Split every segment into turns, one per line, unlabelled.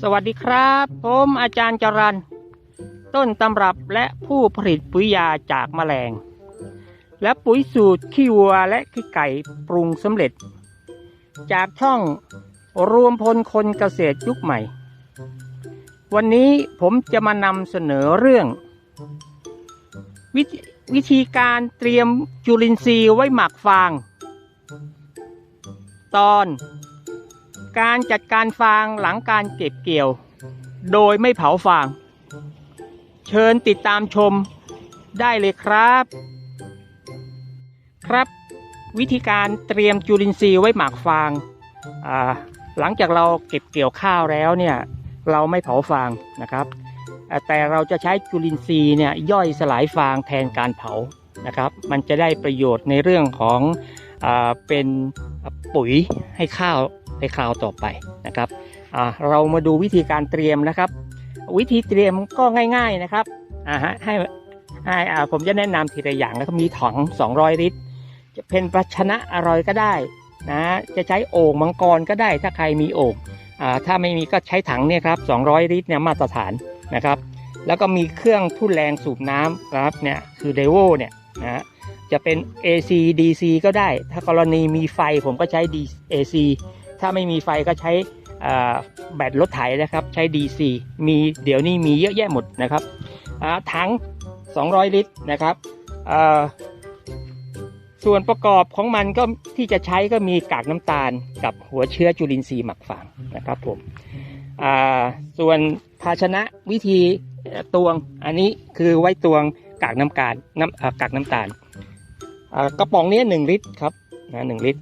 สวัสดีครับ ผมอาจารย์จรันต้นตำรับและผู้ผลิตปุ๋ยยาจากแมลง และปุ๋ยสูตรขี้วัวและขี้ไก่ปรุงสำเร็จ จากช่องรวมพลคนเกษตรยุคใหม่ วันนี้ผมจะมานำเสนอเรื่องวิธีวิธีการเตรียมจุลินทรีย์ไว้หมักฟาง ตอน การจัดการฟางหลังการเก็บเกี่ยว โดยไม่เผาฟาง เชิญติดตามชมได้เลยครับ ครับ วิธีการเตรียมจุลินทรีย์ไว้หมักฟางหลังจากเราเก็บเกี่ยวข้าวแล้วเนี่ยเราไม่เผาฟางนะครับ แต่เราจะใช้จุลินทรีย์เนี่ยย่อยสลายฟางแทนการเผานะครับ มันจะได้ประโยชน์ในเรื่องของอเป็นปุ๋ยให้ข้าว ในคราวต่อไปนะครับเรามาดูวิธีการเตรียมนะครับ วิธีเตรียมก็ง่าย ๆนะครับอ่าฮะให้ให้ผมจะแนะนำทีละอย่างนะครับมีถัง 200 ลิตร จะเป็นภาชนะอะไรก็ได้นะจะใช้โอ่งมังกรก็ได้ถ้าใครมีโอ่งอ่าถ้าไม่มีก็ใช้ถังเนี่ยครับ200 ลิตรเนี่ยมาตรฐานนะครับ แล้วก็มีเครื่องทุ่นแรงสูบน้ำครับเนี่ยคือเดโวเนี่ยนะฮะจะเป็น AC DC ก็ได้ ถ้ากรณีมีไฟผมก็ใช้ AC ถ้าไม่มีไฟก็ใช้แบตรถไถนะครับ ใช้ DC มีเดี๋ยวนี้มีเยอะแยะหมดนะครับถัง 200 ลิตรนะครับส่วนประกอบของมันก็ที่จะใช้ก็มีกากน้ำตาลกับหัวเชื้อจุลินทรีย์หมักฟางนะครับผมส่วนภาชนะวิธีตวงอันนี้คือไว้ตวงกากน้ำกาลน้ำกากน้ำตาลกระป๋องนี้หนึ่งลิตรครับนะหลิตร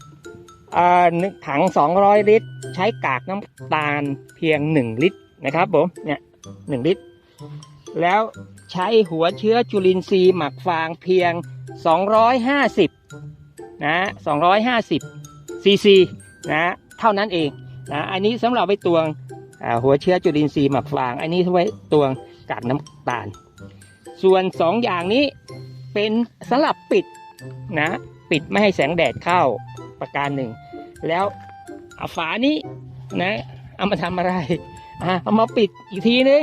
หนึ่งถัง 200 ลิตร ใช้กากน้ำตาลเพียง 1 ลิตรนะครับผมเนี่ยหลิตร แล้วใช้หัวเชื้อจุลินทรีย์หมักฟางเพียง 250นะ250ซีซีนะเท่านั้นเองนะอันนี้สำหรับไว้ตวงหัวเชื้อจุลินทรีย์หมักฟาง อันนี้ไว้ตวงกากน้ำตาล ส่วน 2อย่างนี้เป็นสำหรับปิดนะปิดไม่ให้แสงแดดเข้า ประการหนึ่ง แล้วเอาฝานี้นะเอามาทำอะไรอะเอามาปิดอีกทีนึง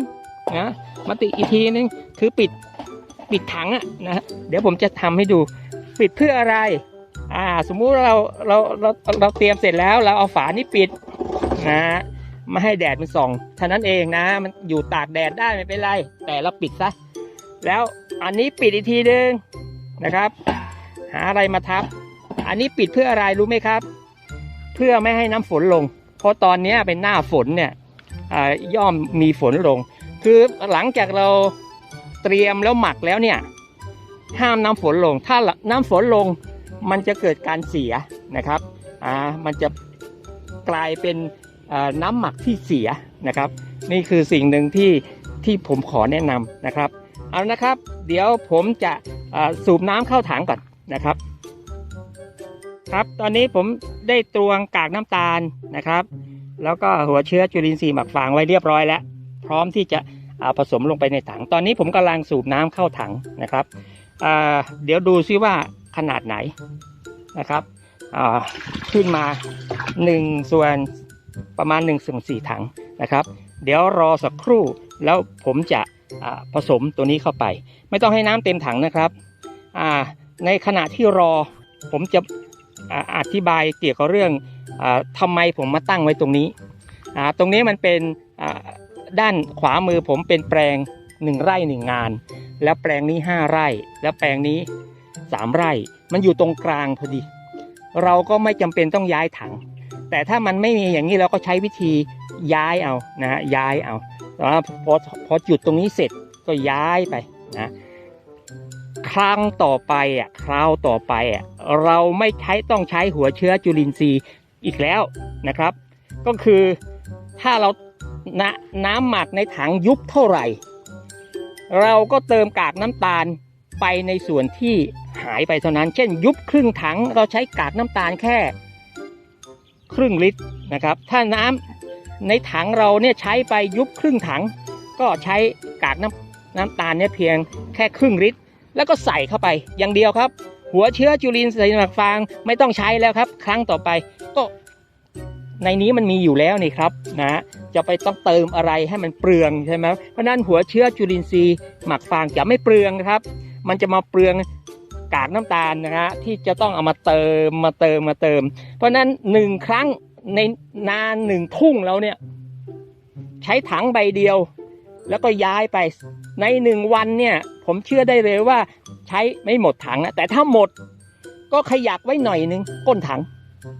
นะมาติดอีกทีนึงคือปิดปิดถังอะนะเดี๋ยวผมจะทำให้ดูปิดเพื่ออะไรอ่าสมมุติเราเราเราเราเตรียมเสร็จแล้วเราเอาฝานี้ปิดนะไม่ให้แดดมันส่องเท่านั้นเองนะ มันอยู่ตากแดดได้ไม่เป็นไร แต่เราปิดซะแล้วอันนี้ปิดอีกทีนึงนะครับ หาอะไรมาทับ อันนี้ปิดเพื่ออะไรรู้ไหมครับ เพื่อไม่ให้น้ำฝนลง เพราะตอนนี้เป็นหน้าฝนเนี่ยย่อมมีฝนลง คือหลังจากเราเตรียมแล้วหมักแล้วเนี่ยห้ามน้ำฝนลง ถ้าน้ำฝนลงมันจะเกิดการเสียนะครับอ่ามันจะกลายเป็นน้ำหมักที่เสียนะครับ นี่คือสิ่งหนึ่งที่ที่ผมขอแนะนำนะครับ เอานะครับ เดี๋ยวผมจะสูบน้ำเข้าถังก่อนนะครับ ครับ ตอนนี้ผมได้ตวงกากน้ำตาลนะครับ แล้วก็หัวเชื้อจุลินทรีย์หมักฟางไว้เรียบร้อยแล้ว พร้อมที่จะอ่าผสมลงไปในถัง ตอนนี้ผมกำลังสูบน้ำเข้าถังนะครับเดี๋ยวดูซิว่าขนาดไหนนะครับขึ้นมา1ส่วนประมาณ1ส่วน4ถังนะครับ เดี๋ยวรอสักครู่แล้วผมจะผสมตัวนี้เข้าไป ไม่ต้องให้น้ำเต็มถังนะครับในขณะที่รอผมจะ อธิบายเกี่ยวกับเรื่องอทำไมผมมาตั้งไว้ตรงนี้ ตรงนี้มันเป็นด้านขวามือผมเป็นแปลงหนึ่งไร่หนึ่งงาน แล้วแปลงนี้ห้าไร่ แล้วแปลงนี้สามไร่ มันอยู่ตรงกลางพอดี เราก็ไม่จำเป็นต้องย้ายถัง แต่ถ้ามันไม่มีอย่างนี้เราก็ใช้วิธีย้ายเอานะฮะย้ายเอาแล้วพอพอจุดตรงนี้เสร็จก็ย้ายไปนะ รั้งต่อไปอะคราวต่อไปอะเราไม่ใช้ต้องใช้หัวเชื้อจุลินทรีย์อีกแล้วนะครับ ก็คือถ้าเรานน้ำหมักในถังยุบเท่าไหร่ เราก็เติมกากน้ำตาลไปในส่วนที่หายไปเท่านั้น เช่น ยุบครึ่งถังเราใช้กากน้ำตาลแค่ ครึ่งลิตรนะครับ ถ้าน้ำในถังเราเนี่ยใช้ไปยุบครึ่งถัง ก็ใช้กากน้ำน้ำตาลเนี่ยเพียงแค่ครึ่งลิตร แล้วก็ใส่เข้าไปอย่างเดียวครับ หัวเชื้อจุลินทรีย์หมักฟางไม่ต้องใช้แล้วครับ ครั้งต่อไปก็ในนี้มันมีอยู่แล้วนี่ครับนะจะไปต้องเติมอะไรให้มันเปลืองใช่ไหมเพราะนั้นหัวเชื้อจุลินทรีย์หมักฟางจะไม่เปลืองครับ มันจะมาเปลืองกากน้ำตาลนะฮะที่จะต้องเอามาเติมมาเติมมาเติม เพราะฉะนั้นหนึ่งครั้งในนานหนึ่งทุ่งเราเนี่ย ใช้ถังใบเดียว แล้วก็ย้ายไปในหนึ่งวันเนี่ยผมเชื่อได้เลยว่าใช้ไม่หมดถังนะแต่ถ้าหมดก็ขยักไว้หน่อยนึงก้นถัง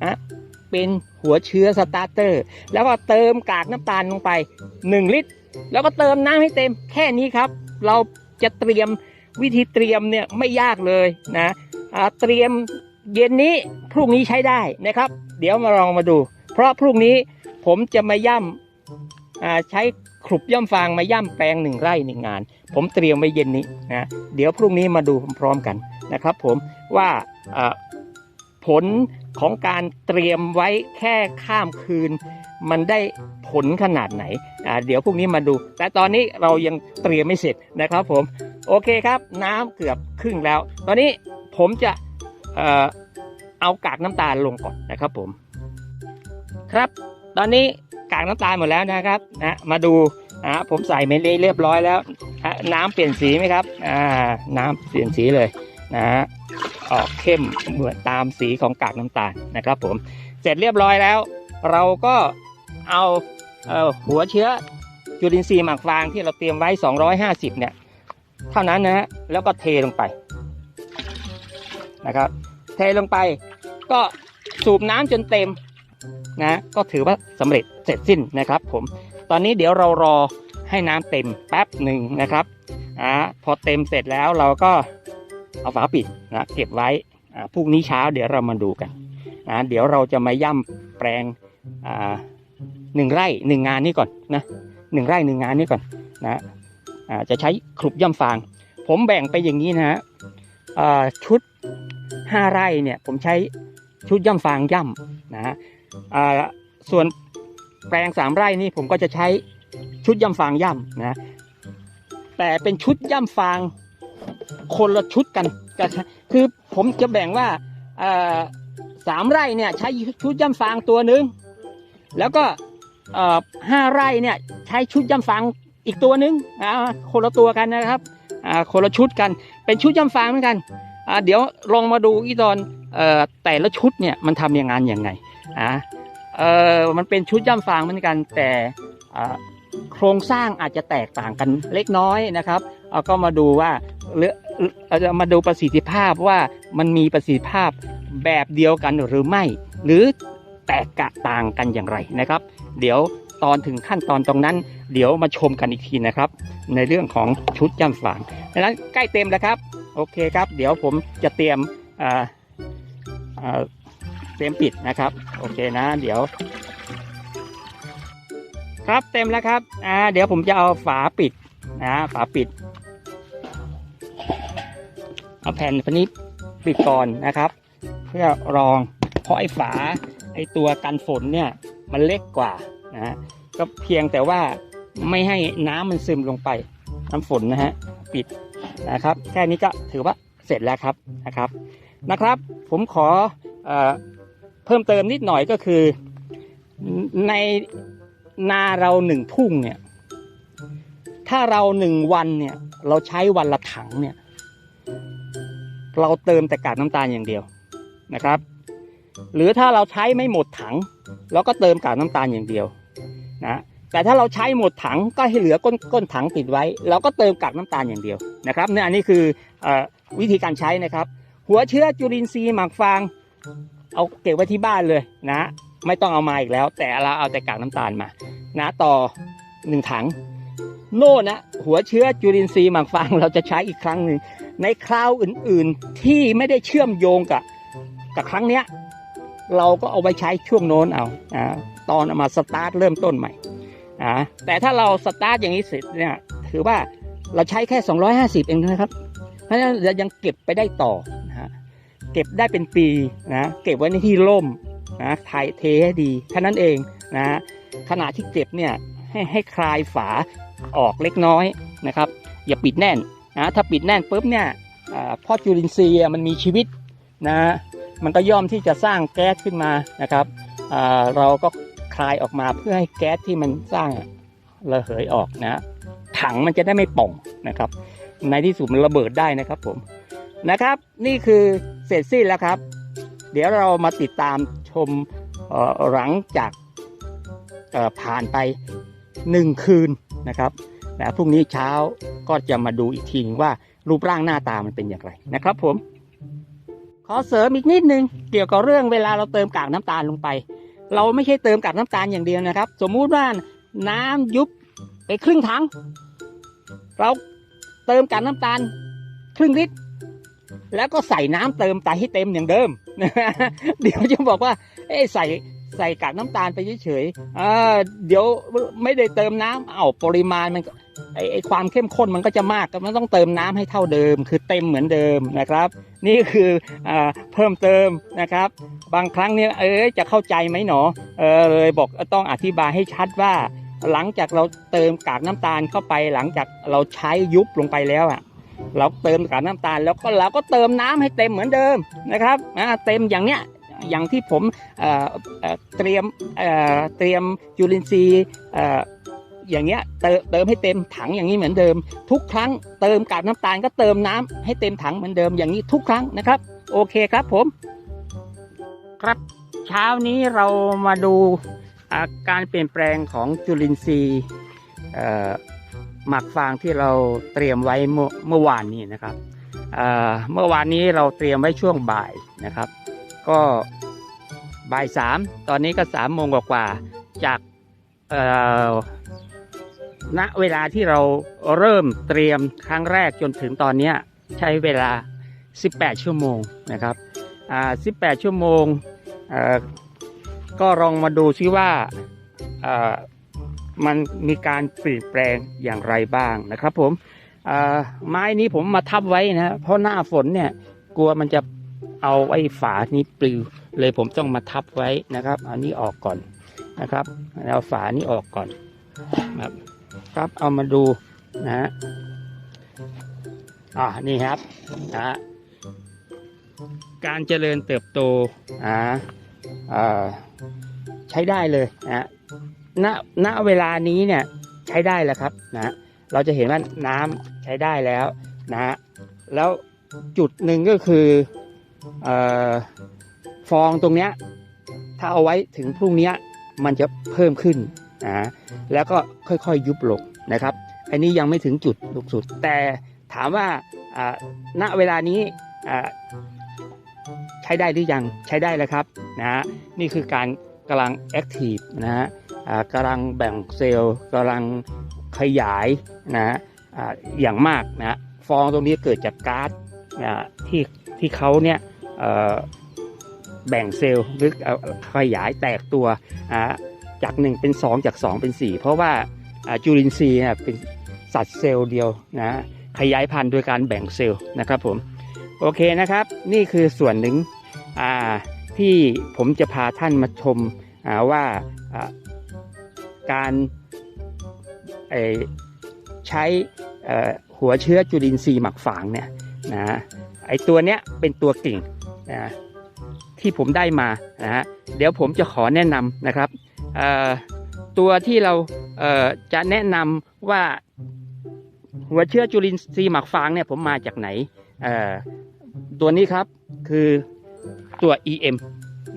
นะเป็นหัวเชื้อสตาร์เตอร์ แล้วก็เติมกากน้ำตาลลงไป 1 ลิตร แล้วก็เติมน้ำให้เต็มแค่นี้ครับ เราจะเตรียมวิธีเตรียมเนี่ยไม่ยากเลยนะเตรียมเย็นนี้พรุ่งนี้ใช้ได้นะครับ เดี๋ยวมาลองมาดู เพราะพรุ่งนี้ผมจะมาย่ำใช้ ขลุบย่ำฟางมาย่ำแปลงหนึ่งไร่หนึ่งงาน ผมเตรียมไว้เย็นนี้นะเดี๋ยวพรุ่งนี้มาดูพร้อมๆกันนะครับ ผมว่าผลของการเตรียมไว้แค่ข้ามคืน มันได้ผลขนาดไหน เดี๋ยวพรุ่งนี้มาดู แต่ตอนนี้เรายังเตรียมไม่เสร็จนะครับผม โอเคครับ น้ำเกือบครึ่งแล้ว ตอนนี้ผมจะเอากากน้ำตาลลงก่อนนะครับผม ครับ ตอนนี้ากน้ำตาลหมดแล้วนะครับนะมาดูอ่าผมใส่เมลีเรียบร้อยแล้วอะน้ำเปลี่ยนสีไหมครับอ่าน้ำเปลี่ยนสีเลยนะออกเข้มเหมือนตามสีของกากน้ำตาลนะครับผมเสร็จเรียบร้อยแล้ว เราก็เอาเอ่อหัวเชื้อจุลินทรีย์หมักฟางที่เราเตรียมไว้ 250 เนี่ย เท่านั้นนะฮะแล้วก็เทลงไปนะครับ เทลงไปก็สูบน้ำจนเต็ม นะก็ถือว่าสำเร็จเสร็จสิ้นนะครับ ผม ตอนนี้เดี๋ยวเรารอให้น้ำเต็มแป๊บหนึ่งนะครับอ่าพอเต็มเสร็จแล้วเราก็เอาฝาปิดนะเก็บไว้อ่าพรุ่งนี้เช้าเดี๋ยวเรามาดูกันนะเดี๋ยวเราจะมาย่ำแปลงอ่าหนึ่งไร่หนึ่งงานนี้ก่อนนะหนึ่งไร่หนึ่งงานนี้ก่อนนะอ่าจะใช้คลุบย่ำฟาง ผมแบ่งไปอย่างนี้นะฮะอ่าชุดห้าไร่เนี่ยผมใช้ชุดย่ำฟางย่ำนะฮะ อ่าส่วนแปลงสามไร่นี่ผมก็จะใช้ชุดย่ำฟางย่ำนะแต่เป็นชุดย่ำฟางคนละชุดกันก็คือผมจะแบ่งว่าสามไร่เนี่ยใช้ชุดย่ำฟางตัวหนึ่งแล้วก็ห้าไร่เนี่ยใช้ชุดย่ำฟางอีกตัวหนึ่งคนละตัวกันนะครับคนละชุดกันเป็นชุดย่ำฟางเหมือนกันเดี๋ยวลองมาดูอีตอนออแต่ละชุดเนี่ยมันทำยังไงยังไง อ่าเออมันเป็นชุดย่ำฟางเหมือนกันแต่โครงสร้างอาจจะแตกต่างกันเล็กน้อยนะครับเอาก็มาดูว่าเลือเราจะมาดูประสิทธิภาพว่ามันมีประสิทธิภาพแบบเดียวกันหรือไม่ หรือแตกกะต่างกันอย่างไรนะครับ เดี๋ยวตอนถึงขั้นตอนตรงนั้น เดี๋ยวมาชมกันอีกทีนะครับ ในเรื่องของชุดย่ำฟางดังนั้นใกล้เต็มแล้วครับ โอเคครับ เดี๋ยวผมจะเตรียมอ่าอ่า เตรียมปิดนะครับ โอเคนะ เดี๋ยว ครับเต็มแล้วครับอ่าเดี๋ยวผมจะเอาฝาปิดนะฝาปิด เอาแผ่นพนนี้ปิดก่อนนะครับ เพื่อรองเพราะไอ้ฝาไอ้ตัวกันฝนเนี่ยมันเล็กกว่านะฮะก็เพียงแต่ว่าไม่ให้น้ำมันซึมลงไป น้ำฝนนะฮะปิดนะครับ แค่นี้ก็ถือว่าเสร็จแล้วครับนะครับนะครับ ผมขอเออ เพิ่มเติมนิดหน่อยก็คือในนาเราหนึ่งทุ่งเนี่ย ถ้าเราหนึ่งวันเนี่ย เราใช้วันละถังเนี่ย เราเติมแต่กากน้ำตาลอย่างเดียวนะครับ หรือถ้าเราใช้ไม่หมดถัง เราก็เติมกากน้ำตาลอย่างเดียวนะแต่ถ้าเราใช้หมดถังก็ให้เหลือก้นก้นถังติดไว้ เราก็เติมกากน้ำตาลอย่างเดียวนะครับเนี่ยอันนี้คือเออวิธีการใช้นะครับ หัวเชื้อจุลินทรีย์หมักฟาง เอาเก็บไว้ที่บ้านเลยนะ ไม่ต้องเอามาอีกแล้ว แต่เราเอาแต่กากน้ำตาลมา นะต่อหนึ่งถัง โน่นนะหัวเชื้อจุลินทรีย์หมักฟางเราจะใช้อีกครั้งหนึ่งในคราวอื่นๆที่ไม่ได้เชื่อมโยงกับกับครั้งเนี้ยเราก็เอาไว้ใช้ช่วงโน้นเอาอ่าตอนเอามาสตาร์ทเริ่มต้นใหม่อ่าแต่ถ้าเราสตาร์ทอย่างนี้เสร็จเนี่ยถือว่าเราใช้แค่ 250 เองนะครับ เพราะฉะนั้นเรายังเก็บไปได้ต่อ เก็บได้เป็นปีนะเก็บไว้ในที่ร่มนะถ่ายเทให้ดีแค่นั้นเองนะขณะที่เก็บเนี่ยให้ให้คลายฝาออกเล็กน้อยนะครับ อย่าปิดแน่นนะถ้าปิดแน่นปุ๊บเนี่ยอ่าพราะจุลินทรีย์มันมีชีวิตนะมันก็ย่อมที่จะสร้างแก๊สขึ้นมานะครับอ่าเราก็คลายออกมาเพื่อให้แก๊สที่มันสร้างระเหยออกนะ ถังมันจะได้ไม่ป่องนะครับ ในที่สุดมันระเบิดได้นะครับผม นะครับ นี่คือเสร็จสิ้นแล้วครับ เดี๋ยวเรามาติดตามชมหลังจากผ่านไปหนึ่งคืนนะครับนะพรุ่งนี้เช้าก็จะมาดูอีกทีนึงว่ารูปร่างหน้าตามันเป็นอย่างไรนะครับ ผม ขอเสริมอีกนิดนึงเกี่ยวกับเรื่องเวลาเราเติมกากน้ำตาลลงไป เราไม่ใช่เติมกากน้ำตาลอย่างเดียวนะครับ สมมุติว่าน้ำยุบไปครึ่งถัง เราเติมกากน้ำตาลครึ่งลิตร แล้วก็ใส่น้ำเติมไปให้เต็มอย่างเดิมเดี๋ยวจะบอกว่า เอ้ใส่ใส่กากน้ำตาลไปเฉยๆอ่าเดี๋ยวไม่ได้เติมน้ำเอาปริมาณมันไอไอความเข้มข้นมันก็จะมากมันต้องเติมน้ำให้เท่าเดิม คือเต็มเหมือนเดิมนะครับ นี่คืออ่าเพิ่มเติมนะครับ บางครั้งเนี่ยเอ้ยจะเข้าใจไหมหนอเออเลยบอกต้องอธิบายให้ชัดว่า หลังจากเราเติมกากน้ำตาลเข้าไปหลังจากเราใช้ยุบลงไปแล้วอะ เราเติมกากน้ำตาลแล้วก็เราก็เติมน้ำให้เต็มเหมือนเดิมนะครับเต็มอย่างเนี้ยอย่างที่ผมเตรียมเตรียมจุลินทรีย์อย่างเงี้ยเติมเติมให้เต็มถังอย่างนี้เหมือนเดิม ทุกครั้งเติมกากน้ำตาลก็เติมน้ำให้เต็มถังเหมือนเดิมอย่างนี้ทุกครั้งนะครับ โอเคครับผม ครับเช้านี้เรามาดูาการเปลี่ยนแปลงของจุลินทรีย์ หมักฟางที่เราเตรียมไว้เมื่อวานนี้นะครับเมื่อวานนี้เราเตรียมไว้ช่วงบ่ายนะครับ ก็บ่ายสามตอนนี้ก็สามโมงกว่าจากณเวลาที่เราเริ่มเตรียมครั้งแรกจนถึงตอนนี้ใช้เวลา 18 ชั่วโมงนะครับ18 ชั่วโมงก็ลองมาดูซิว่า มันมีการเปลี่ยนแปลงอย่างไรบ้างนะครับ ผมไม้นี้ผมมาทับไว้นะเพราะหน้าฝนเนี่ยกลัวมันจะเอาไอ้ฝานี้ปลิวเลยผมต้องมาทับไว้นะครับเอานี้ออกก่อนนะครับเอาฝานี้ออกก่อนครับครับเอามาดูนะฮะอ่านี่ครับนะฮะการเจริญเติบโตอ่าใช้ได้เลยนะ ณณเวลานี้เนี่ยใช้ได้แล้วครับนะเราจะเห็นว่าน้ำใช้ได้แล้วนะฮะแล้วจุดหนึ่งก็คือออฟองตรงเนี้ยถ้าเอาไว้ถึงพรุ่งนี้มันจะเพิ่มขึ้นนะแล้วก็ค่อยๆยุบลงนะครับ อันนี้ยังไม่ถึงจุดสูงสุด แต่ถามว่าณเวลานี้ใช้ได้หรือยังใช้ได้แล้วครับนะนี่คือการกำลังแอคทีฟนะฮะ กำลังแบ่งเซลล์กำลังขยายนะฮะอย่างมากนะฟองตรงนี้เกิดจากก๊าซอ่าที่ที่เขาเนี่ยแบ่งเซลล์หรือขยายแตกตัวจาก 1 เป็น 2 จาก 2 เป็น 4 เพราะว่าจุลินทรีย์เนี่ยเป็นสัตว์เซลล์เดียวนะขยายพันธุ์โดยการแบ่งเซลล์นะครับผมโอเคนะครับ นี่คือส่วนหนึ่งที่ผมจะพาท่านมาชมว่า การใช้หัวเชื้อจุลินทรีย์หมักฝางเนี่ยนะไอตัวเนี้ยเป็นตัวกิ่งนะที่ผมได้มานะฮะเดี๋ยวผมจะขอแนะนำนะครับตัวที่เราเจะแนะนำว่าหัวเชื้อจุลินทรีย์หมักฟางเนี่ยผมมาจากไหนตัวนี้ครับคือตัว EM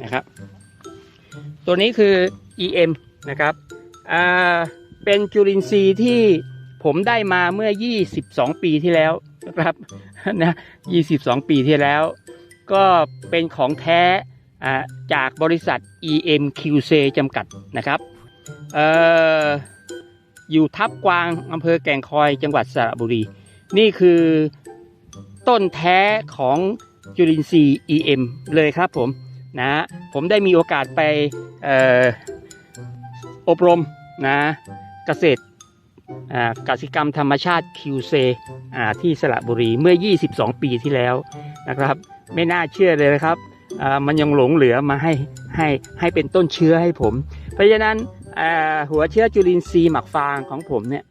นะครับ ตัวนี้คือ EM นะครับ เป็นจุลินทรีย์ที่ผมได้มาเมื่อ 22 ปีที่แล้วนะครับนะ22 ปีที่แล้ว ก็เป็นของแท้จากบริษัท EMQC จำกัดนะครับอออยู่ทับกวางอำเภอแก่งคอยจังหวัดสระบุรี นี่คือต้นแท้ของจุลินทรีย์ EM เลยครับผมนะผมได้มีโอกาสไปอออบรม นะเกษตรกสิกรรมธรรมชาติ QC อ่าที่สระบุรีเมื่อ 22 ปีที่แล้วนะครับ ไม่น่าเชื่อเลยนะครับ มันยังหลงเหลือมาให้ให้ให้เป็นต้นเชื้อให้ผม เพราะฉะนั้นหัวเชื้อจุลินทรีย์หมักฟางของผมเนี่ย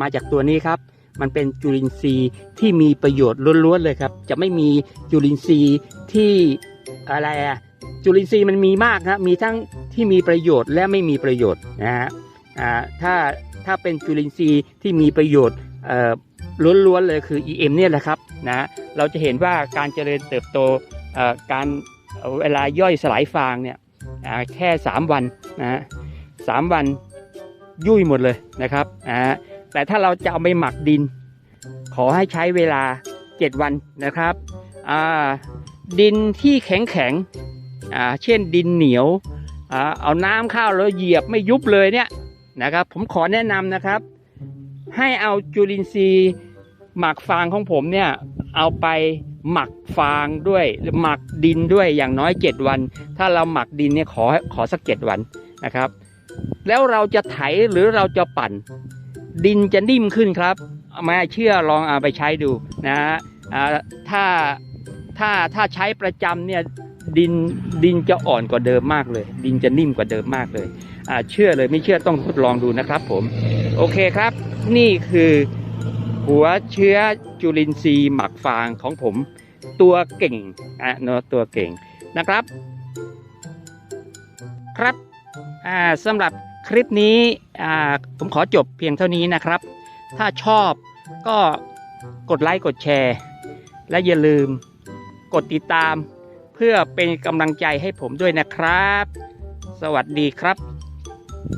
มาจากตัวนี้ครับ มันเป็นจุลินทรีย์ที่มีประโยชน์ล้วนๆเลยครับ จะไม่มีจุลินทรีย์ที่อะไรอะจุลินทรีย์มันมีมากครับมีทั้งที่มีประโยชน์และไม่มีประโยชน์นะฮะ ถ้าถ้าเป็นจุลินทรีย์ที่มีประโยชน์ล้วนๆเลยคือ EM เนี่ยแหละครับนะเราจะเห็นว่าการเจริญเติบโตการเวลาย่อยสลายฟางเนี่ยแค่ 3 วันนะสามวันยุ่ยหมดเลยนะครับแต่ถ้าเราจะเอาไปหมักดิน ขอให้ใช้เวลา 7 วันนะครับดินที่แข็งแข็งเช่นดินเหนียวอเอาน้ำเข้าแล้วเหยียบไม่ยุบเลยเนี่ย นะครับ ผมขอแนะนำนะครับ ให้เอาจุลินทรีย์หมักฟางของผมเนี่ยเอาไปหมักฟางด้วยหมักดินด้วยอย่างน้อย 7 วัน ถ้าเราหมักดินเนี่ยขอขอสัก 7 วันนะครับ แล้วเราจะไถหรือเราจะปั่น ดินจะนิ่มขึ้นครับม่เชื่อลองเอาไปใช้ดูนะฮะถ้าถ้าถ้าใช้ประจำเนี่ยดินดินจะอ่อนกว่าเดิมมากเลย ดินจะนิ่มกว่าเดิมมากเลย เชื่อเลยไม่เชื่อต้องทดลองดูนะครับผม โอเคครับ นี่คือหัวเชื้อจุลินทรีย์หมักฟางของผม ตัวเก่งอะเนาะตัวเก่งนะครับ ครับอ่าสำหรับคลิปนี้อ่าผมขอจบเพียงเท่านี้นะครับ ถ้าชอบก็กดไลค์กดแชร์ และอย่าลืมกดติดตาม เพื่อเป็นกำลังใจให้ผมด้วยนะครับ สวัสดีครับ